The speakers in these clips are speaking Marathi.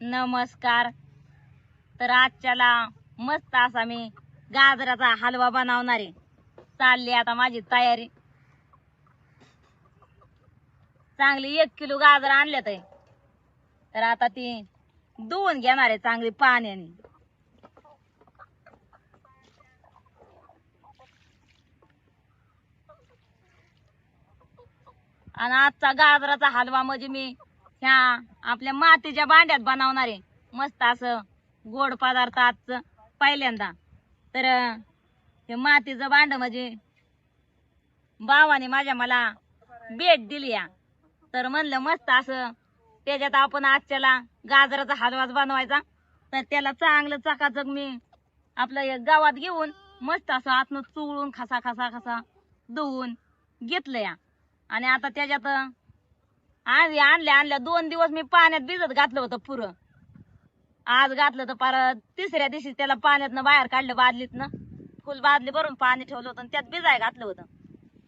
नमस्कार. तर आजच्याला मस्त असा मी गाजराचा हलवा बनवणार आहे. चालली आता माझी तयारी. चांगली एक किलो गाजर आणल्यात आहे. तर आता ती धुवून घेणार आहे चांगली पाण्याने. आणि आजचा गाजराचा हलवा म्हणजे मी ह्या आपल्या मातीच्या भांड्यात बनवणारे मस्त असं गोड पदार्थ आजचं पहिल्यांदा. तर हे मातीचं भांड म्हणजे भावाने माझ्या मला भेट दिली या. तर म्हणलं मस्त असं त्याच्यात आपण आजच्याला गाजराचा हलवाच बनवायचा. तर त्याला चांगलं चकाचक मी आपलं गावात घेऊन मस्त असं आतनं चुळून खसा खसा खसा धुवून घेतलं या. आणि आता त्याच्यात आज आणल्या आणल्या. दोन दिवस मी पाण्यात भिजत घातलं होतं पुरं. आज घातलं तर परत तिसऱ्या दिवशी त्याला पाण्यातनं बाहेर काढलं बादलीतनं. फुल बादली भरून पाणी ठेवलं होतं आणि त्यात भिजाय घातलं होतं.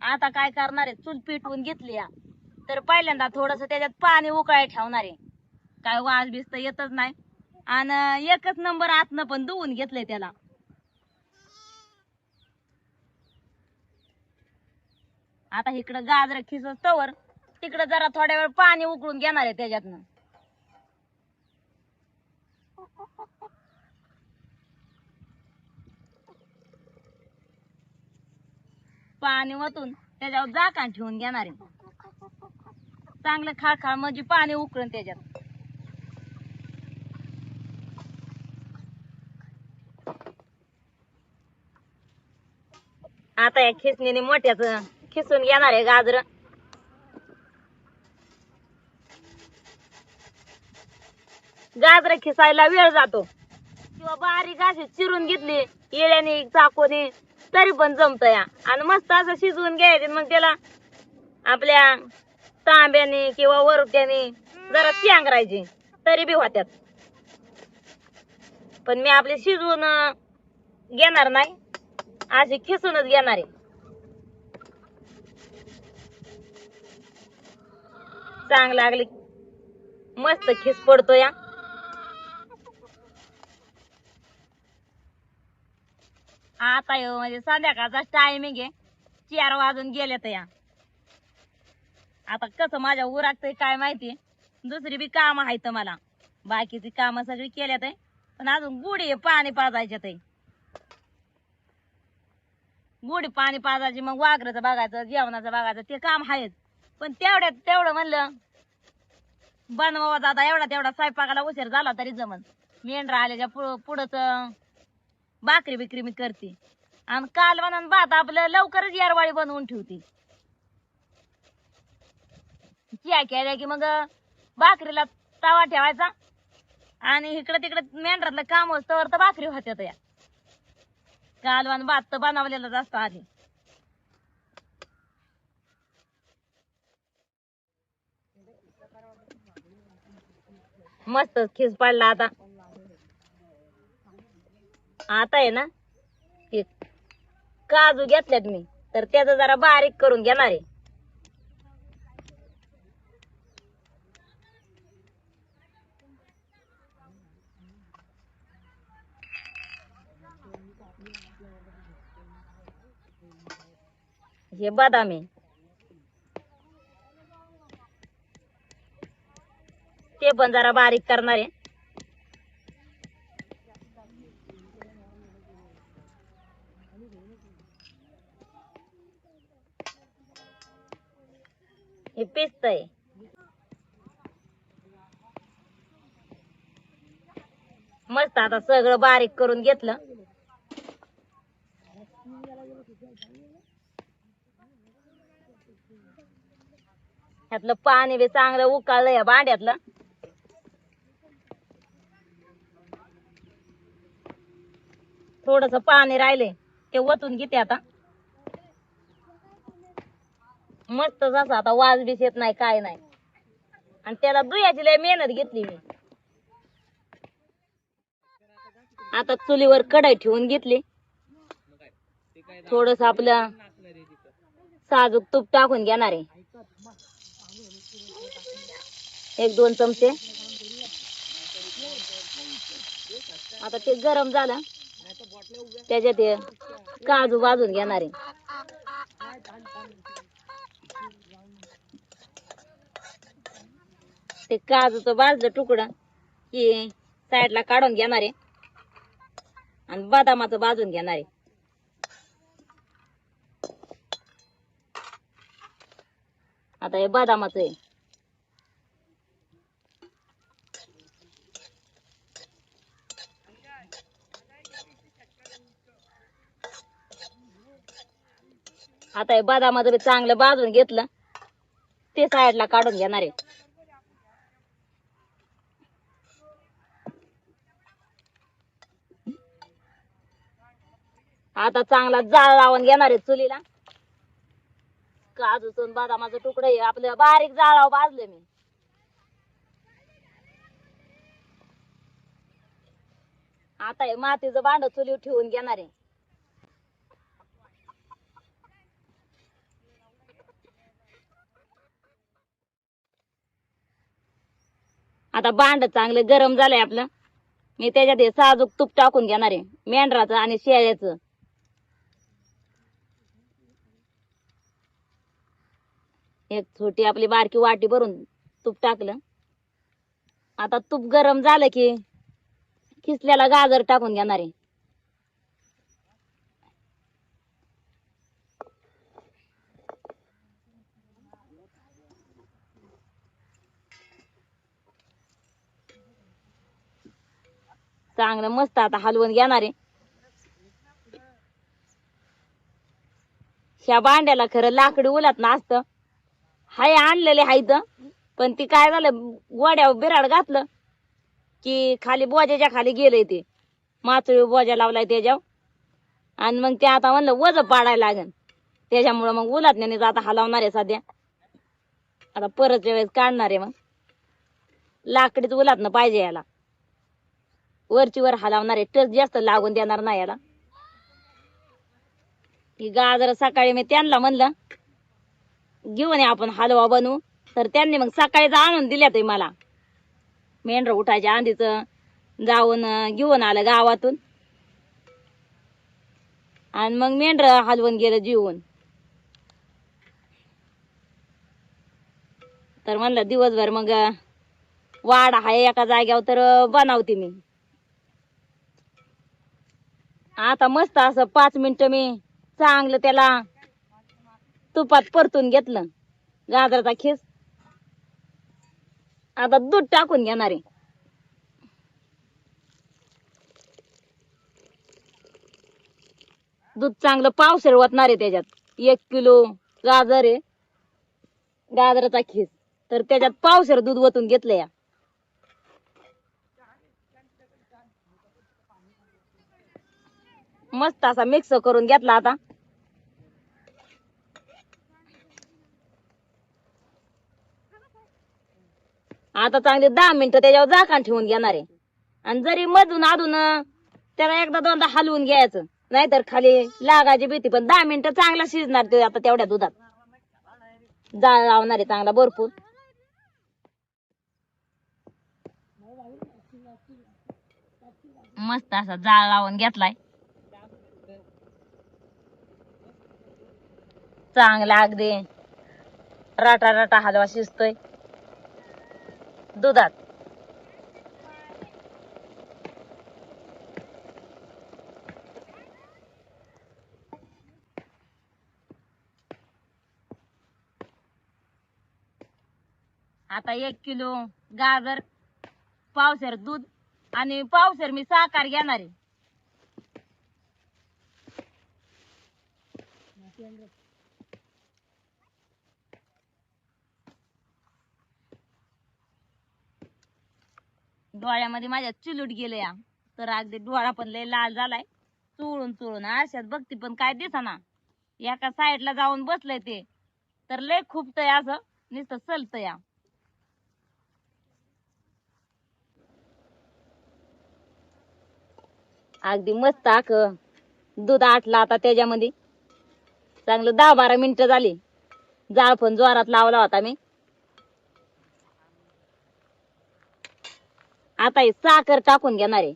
आता काय करणार आहे? चूल पिटवून घेतली या. तर पहिल्यांदा थोडस त्याच्यात पाणी उकळाय ठेवणार आहे. काय वाज बीस येतच नाही. आणि एकच नंबर आतनं पण धुवून घेतलंय त्याला. आता इकडं गाजर खिसत तवर तिकडे जरा थोड्या वेळ पाणी उकळून घेणार आहे त्याच्यातनं. पाणी वतून त्याच्यावर जाकान ठेवून घेणार आहे. चांगलं खाळखाळ म्हणजे पाणी उकळून त्याच्यात. आता या खिसणीने मोठ्याच खिसून घेणार आहे गाजर. गाजर खिसायला वेळ जातो. किंवा बारीक अशी चिरून घेतली येळ्याने चाकोनी तरी पण जमत या. आणि मस्त असं शिजवून घ्यायचे मग त्याला आपल्या तांब्याने किंवा वरुट्याने जरा चांगरायची. तरी बी होत्यात. पण मी आपले शिजवून घेणार नाही. अशी खिसूनच घेणार आहे. चांग लागली. मस्त खिस पडतो या. आता येऊ म्हणजे संध्याकाळचा टायमिंग आहे. चार वाजून गेले तर या. आता कसं माझ्या उरागतंय काय माहिती दुसरी बी काम आहेत मला. बाकीची कामं सगळी केल्यात पण अजून गुढी पाणी पाजायच्या ते गुढी पाणी पाजायची मग वाघराचं बघायचं जेवणाचं बघायचं ते काम आहेच पण तेवढ्यात तेवढं म्हणलं बनवा दादा एवढा तेवढा स्वयंपाकाला उशीर झाला तरी जमन. मेंढरा आल्याच्या पुढं पुढंच भाकरी बिकरी मी करते. आणि कालवण आणि भात आपलं लवकरच यारवाळी बनवून ठेवते. चिया केल्या की मग भाकरीला तवा ठेवायचा. आणि इकडं तिकडं मेंढरातलं काम असतं तर भाकरी होत्या या कालवान भात तर बनवलेलाच असतो आधी. मस्त खिस पडला आता. आता आहे ना हे काजू घेतल्यात मी तर त्याचा जरा बारीक करून घेणार आहे. हे बदाम आहे. ते पण जरा बारीक करणार आहे. हे पिसतय. मस्त आता सगळं बारीक करून घेतलं. ह्यातलं पाणी बी चांगलं उकाळलं या भांड्यातलं. थोडस पाणी राहिले ते वतून घेते आता. मस्त असा आता वाज बीस येत नाही काय नाही. आणि त्याला दुयाची लय मेहनत घेतली मी. आता चुलीवर कढाई ठेवून घेतली. थोडस आपलं साजूक तूप टाकून घेणार आहे. एक दोन चमचे. आता ते गरम झालं. त्याच्यात ते काजू भाजून घेणार आहे. ते काजूचं भाजलं तुकडं की साईडला काढून घेणार आहे. आणि बदामाचं बाजून घेणार आहे. आता हे बदामाचं आहे. आता हे बदामाचं चांगलं बाजून घेतलं. ते साईडला काढून घेणार आहे. आता चांगला जाळ लावून घेणार आहे चुलीला. काजूचं बदामाचं तुकडं आहे. आपलं बारीक जाळावर भाजलं मी. आता हे मातीचं भांड चुलीवर ठेवून घेणार आहे. आता भांड चांगलं गरम झालंय आपलं. मी त्याच्यात हे साजूक तूप टाकून घेणार आहे. मेंढराचं आणि शेळ्याचं. एक छोटी आपली बारकी वाटी भरून तूप टाकलं. आता तूप गरम झालं की खिसल्याला गाजर टाकून घेणार आहे. चांगलं मस्त आता हलवून घेणार आहे. ह्या भांड्याला खरं लाकडी उलात असतं. हाय आणलेले हायत. पण ती काय झालं गोड्या बिराड घातलं की खाली बोजाच्या खाली गेले ते. माचळी बोजा लावलाय त्याच्यावर. आणि मग ते आता म्हणलं वज पाडायला लागेल. त्याच्यामुळं मग उलातण्याने आता हलवणार आहे सध्या. आता परतच्या वेळेस काढणार आहे मग. लाकडीच उलातनं पाहिजे याला. वरची वर हलावणार आहे. टच जास्त लागून देणार नाही याला. ही गाजर सकाळी मी त्यांना म्हणलं घेऊन ये आपण हलवा बनवू. तर त्यांनी मग सकाळीच आणून दिल्या ते मला. मेंढर उठायच्या आधीच जाऊन घेऊन आलं गावातून. आणि मग मेंढर हलवून गेलं जीवन. तर म्हणलं दिवसभर मग वाढ वाड आहे एका जाग्यावर तर अं, बनवते मी. आता मस्त असं पाच मिनिटं मी चांगलं त्याला तुपात परतून घेतलं. गाजराचा खीस. आता दूध टाकून घेणार आहे. दूध चांगलं पावसर ओतणार आहे त्याच्यात. एक किलो गाजर आहे. गाजराचा खीस. तर त्याच्यात पावसर दूध ओतून घेतलं या. मस्त असा मिक्स करून घेतला आता. आता चांगले दहा मिनिटं त्याच्यावर झाकण ठेवून घेणार आहे. आणि जरी मधून अधून त्याला एकदा दोनदा हलवून घ्यायचं नाहीतर खाली लागायची भीती पण दहा मिनिटं चांगला शिजणार ते आता तेवढ्या दुधात. जाळ लावणार आहे चांगला भरपूर. मस्त असा जाळ लावून घेतलाय. चांगला अगदी राटा राटा हलवा शिजतोय. दुधात. आता एक किलो गाजर पावसर दूध आणि पावसर मी साखर घेणार आहे. डोळ्यामध्ये माझ्या चिलूट गेले या तर अगदी डोळा पण लय लाल झालाय. चोळून चोळून अशात बघते पण काय दिसना. एका साईडला जाऊन बसलंय ते. तर लय खूपतय असं. नुसतं चलत या अगदी मस्त आख. दूध आटला आता त्याच्यामध्ये. चांगलं दहा बारा मिनिटं झाली. जाळ पण जोरात लावला होता मी. आता हे साखर टाकून घेणार आहे.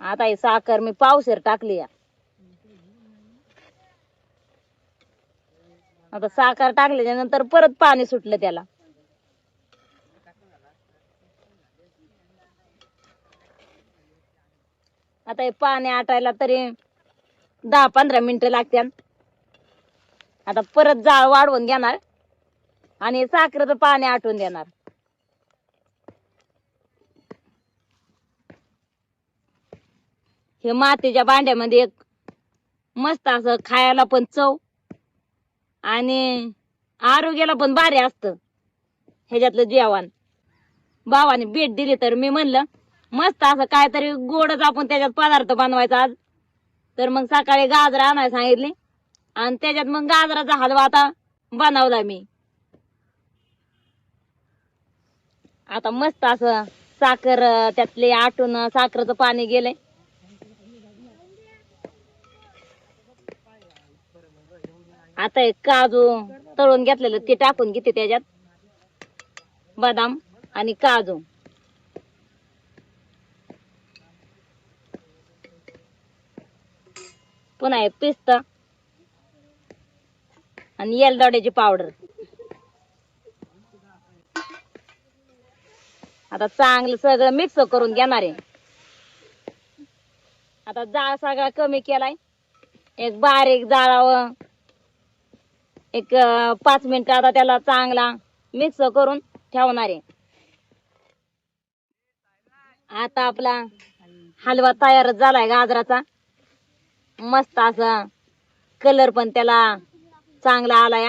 आता ही साखर मी पावशेर टाकली या आता साखर टाकल्याच्या नंतर परत पाणी सुटलं त्याला. आता हे पाणी आटायला तरी दहा पंधरा मिनिटं लागतात आता परत जाळ वाढवून घेणार. आणि साखरेचं पाणी आटून देणार. हे मातीच्या भांड्यामध्ये एक मस्त असं खायला पण चव आणि आरोग्याला पण भारी असतं. ह्याच्यातलं जेवण. भावाने भेट दिली तर मी म्हणलं मस्त असं काहीतरी गोडच आपण त्याच्यात पदार्थ बनवायचा आज. तर मग सकाळी गाजर आणायला सांगितले. आणि त्याच्यात मग गाजराचा हलवा आता बनवला मी. आता मस्त असं साखर त्यातले आटून अं, साखरेचं पाणी गेलंय आता एक काजू तळून घेतलेलं ते टाकून घेते त्याच्यात. बदाम आणि काजू. पुन्हा हे पिस्ता. आणि येलदोड्याची पावडर. आता चांगलं सगळं मिक्स करून घेणार आहे. आता जाळ सगळा कमी केलाय. एक बारीक जाळावर एक पाच मिनिट आता त्याला चांगला मिक्स करून ठेवणार आहे. आता आपला हलवा तयार झालाय गाजराचा. मस्त असा कलर पण त्याला चांगला आलाय.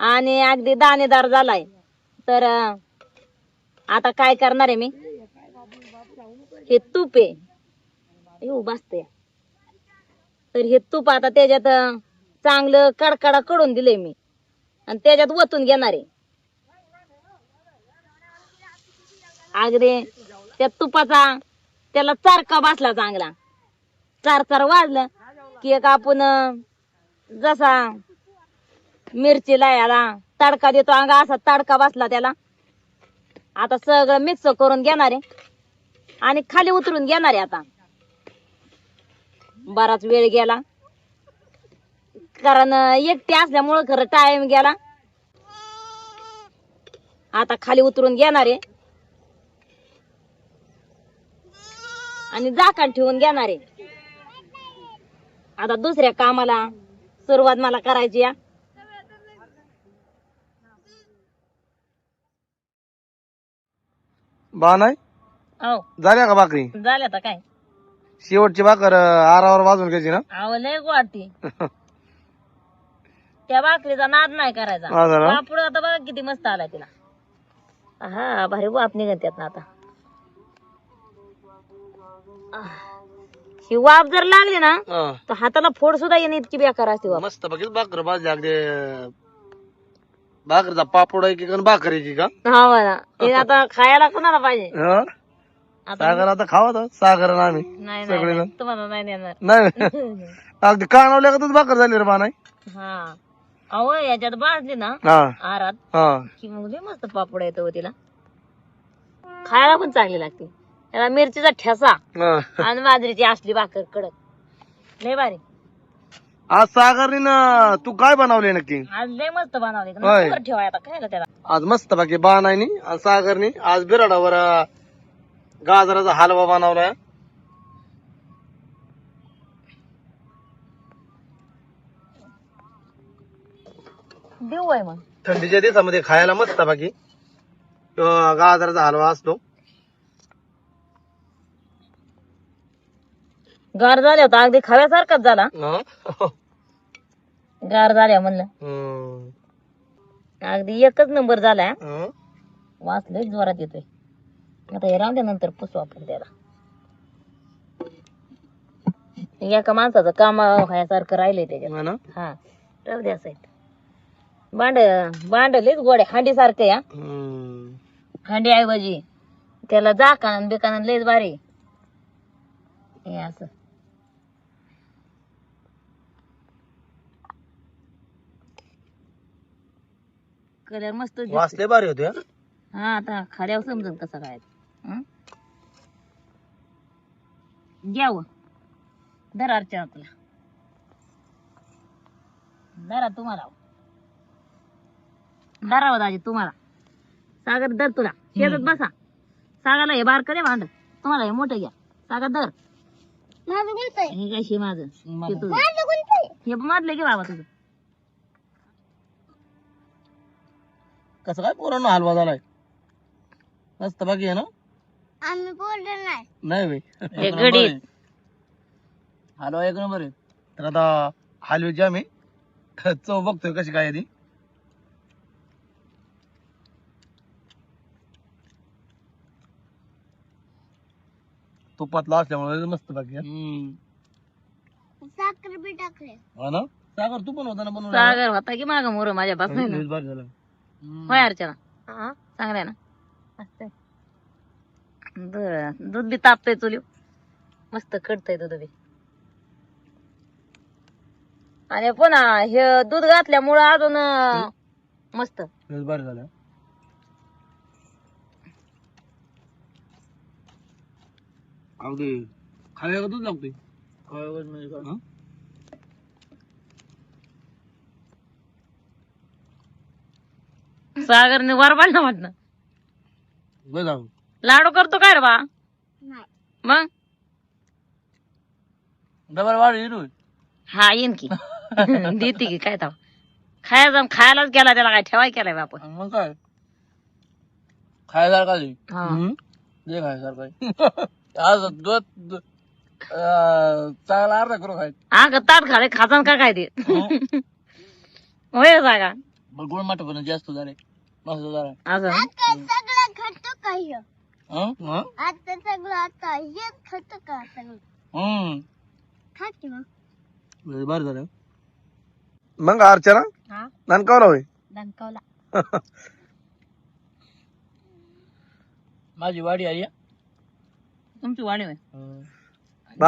आणि अगदी दाणेदार झालाय. तर आता काय करणार आहे मी? हे तूप आहे. येऊ बसते तर हे तूप आता त्याच्यात चांगलं कडकडा कडून दिले मी. आणि त्याच्यात वतून घेणार आहे. अगदी त्या तुपाचा त्याला चारका बसला चांगला. चार चार वाजलं की एक आपण जसा मिरचीला याला तडका देतो. अंगा असा तडका बसला त्याला. आता सगळं मिक्स करून घेणार आहे. आणि खाली उतरून घेणार आहे आता. बराच वेळ गेला. कारण एकटी असल्यामुळं खरं टाइम गेला. आता खाली उतरून घेणार आहे. आणि झाकण ठेवून घेणार आहे. आता दुसऱ्या कामाला सुरुवात मला करायची या बा नाही? हो. झाल्या का भाकरी? झालं आता काय? शेवटची भाकर अं, आरावर वाजून घ्यायची ना? अहो लय वाटते त्या भाकरीचा नाद नाही करायचा. हा. वापरू आता बघा किती मस्त आलाय तिला. हा भारी वाप निघत त्यात ना आता. आह. ही वाफ जर लागली ना हा. तर हाताला फोड सुद्धा येणे इतकी बेकार असते वाफ. मस्त बघित भाकर भाजी अगदी अं, भाकरीचा पापड आहे की भाकर आहे की का हा बघा हे आता खायला कोणाला पाहिजे? हं? आता सागर आता खावा तर सागर आणि आम्ही नाही नाही, सगळे नाही. तुम्हाला नाही देणार. नाही अगदी भाकर झाली रे बा नाही हा. अहो याच्यात भाजली ना हा. आरात हा. की मग लय मस्त पापड येतो हो तिला. खायला पण चांगली लागते. त्याला मिरचीचा ठेसा हा. आणि बाजरीची असली भाकर कडक. लय भारी. आज सागरने ना तू काय बनवले नक्की? आज लय मस्त बनवली होय. ठेवाय आता खायला त्याला? आज मस्त बाकी बा नाही आणि सागरनी. आज बिराडावर अं, गाजराचा हलवा बनवलाय. देऊ आहे मग. थंडीच्या दिवसामध्ये खायला मस्त बाकी. गाजराचा हलवा असतो. गार झाल्या होता अगदी खाव्यासारखाच झाला? गार झाल्या म्हणलं. अगदी एकच नंबर झालाय हं? वास लय जोरात येतोय. आता हे राहून द्या नंतर पुसू आपण त्याला. एका माणसाचं काम व्हायसारखं राहिलंय त्याच्यात. हो? हा. राहू द्या साईड भांड भांड लयच गोड आहे हांडी सारखं या हं. हांडी ऐवजी त्याला जाकान बिकान लयच भारी हे असं. कलर मस्त. वाचले भारी होते हा. हा आता खाल्यावर समजून कसं काय घ्यावं दर अर्चना तुला. दरा तुम्हाला दरावं दाजी तुम्हाला. सागर दर तुला. शेतात बसा. सागरला हे बार करे भांड. तुम्हाला हे मोठं घ्या. सागर दर हे काय शे माझं. ते तुझं. हे मधलं घे बाबा तुझं? कसं काय पोरांना हलवा झालाय? मस्त बाकी आहे ना. आम्ही बोललो नाही. नाही बाई. हे गडीत हलवा एक नंबर आहे. तर आता हलवे जाम आहे चव बघतोय कशी काय आहे ती. तुपातला असल्यामुळे मस्त बाकी आहे. साखर बी टाकले. हा ना? सागर तू पण होता ना बनवून? सागर होता की माग मोर माझ्या पासून झालं. होय अर्चना? चांगलं आहे ना. बरं. दूध बी तापतंय चुलीव मस्त कडतंय दूध बी. आणि पुन्हा हे दूध घातल्यामुळं अजून अं, मस्त. भारी झालं. अगदी खाव्या का दूध लागतोय. सागरने वरबाल ना म्हटलं. बरं जाऊ. लाडू करतो काय रे बा? नाही. मग? डबल वाढ येईल हा येईन की. देते की काय तर खायला जाऊन खायलाच गेला त्याला काय ठेवाय केलाय बापा मग काय? खायसारखा. हा. लई खायसारखा. आज दूध अं, चांगला अर्धा करू खाय हा ताट खाले खासान का काय ते? होय जागा पण गोड माठ पण जास्त झाले. मस्त झाले. असं? आता सगळं खातो का हे? हं? हं? आता सगळं आता हेच खातो का सगळं. हं. खा की मग. झालं. मग अर्चना? हा? नानकावला होय? दणकावला माझी वाडी आई तुमची वाणी होय?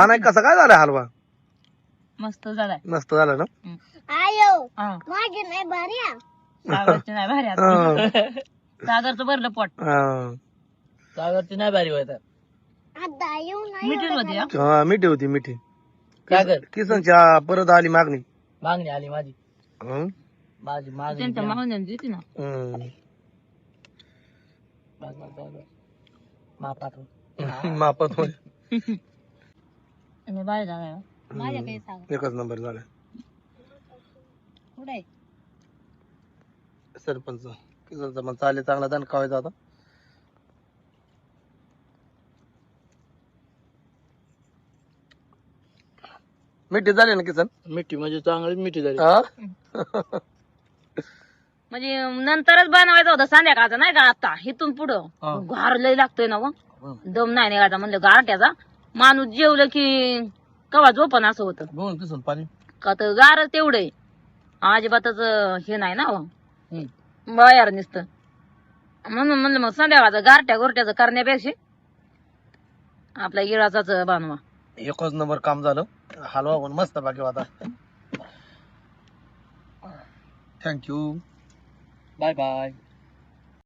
नाही कसा काय झाला हलवा? मस्त झालाय. मस्त झाला ना? आयो हा. माझी नाही भारी आहे. सागरची नाही भारी आता. हा. सागरचं भरलं पोट. सागरची नाही भारी होत. आता येऊ नाही मिठीच होती हा. हा, मिठी होती मिठी. सागर किसनच्या परत आली मागणी. मागणी आली माझी. हं? माझी मागणी त्यांच्या मागण्यांची होती ना. हं. मापात. मापात होय आणि बाहेर हो. एकच नंबर झाला. कुठे सरपंच मग चालेल चांगला दान खावायचा आता. मिठी झाली ना किसन? मिठी म्हणजे चांगलीच मिठी झाली. हा? म्हणजे नंतरच बनवायचं होतं संध्याकाळचं नाही का आता? इथून पुढं. गार लय लागतोय ना व दम नाही निघायचा म्हणलं गारट्याचा. माणूस जेवलं की कवा झोपन असं होतं. किसन पाणी. का तर गारच तेवढे अजिबातच हे नाही ना हं. बाहेर नुसतं म्हणून म्हणलं मग संध्याकाळचं गारट्या गोरट्याचं करण्यापेक्षा आपल्या गिळाचाच बांधवा एकच नंबर काम झालं हलवा पण मस्त बाकी होता थँक्यू बाय बाय